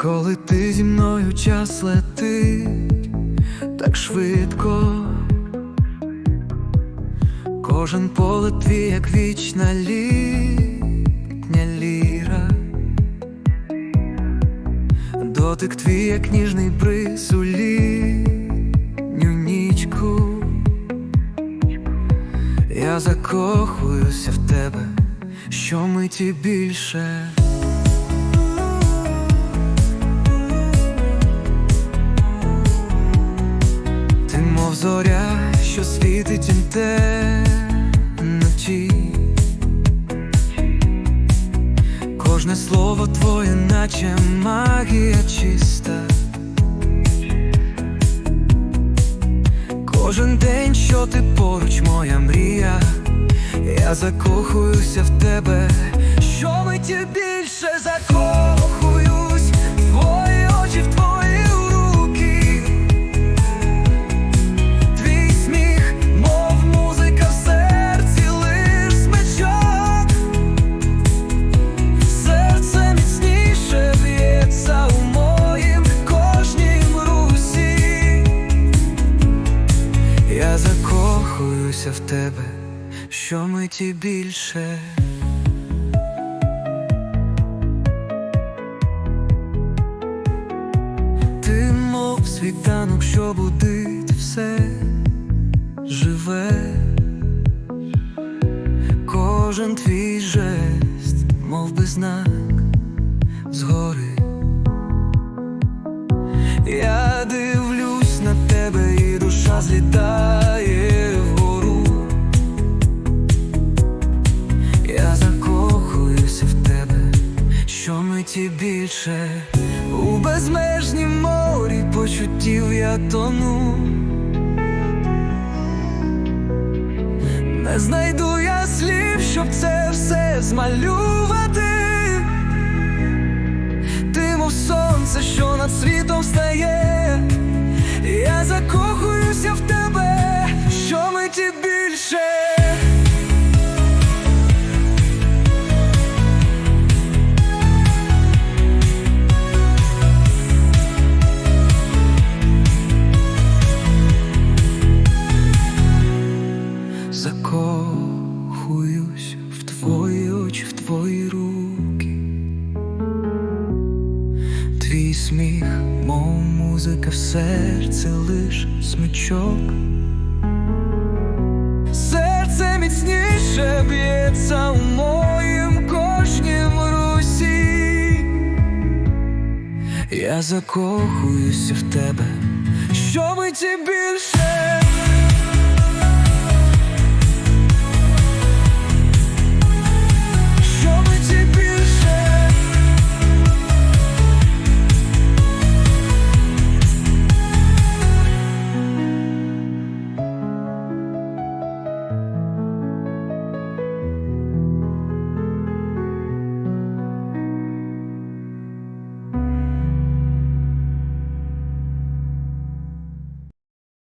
Коли ти зі мною час летить так швидко, кожен полет твій, як вічна літня ліра, дотик твій, як ніжний бриз у літню нічку. Я закохуюся в тебе, що миті більше. Зоря, що світить темноті Кожне слово твоє, наче магія чиста. Кожен день, що ти поруч, моя мрія, я закохуюся в тебе, що миті більше закохуюсь тебе, що миті більше Ти мов світанок, що будить все живе, кожен твій жест, мов би знак згори. Що миті більше у безмежнім морі почуттів я тону. Не знайду я слів, щоб це все змалювати. Ти мов сонце, що над світом стає. Я закохуюся в тебе, що миті більше. Закохуюсь в твої очі, в твої руки. Твій сміх, мов музика в серці, лиш смичок. Серце міцніше б'ється у моїм кожнім русі. Я закохуюся в тебе, що миті більше.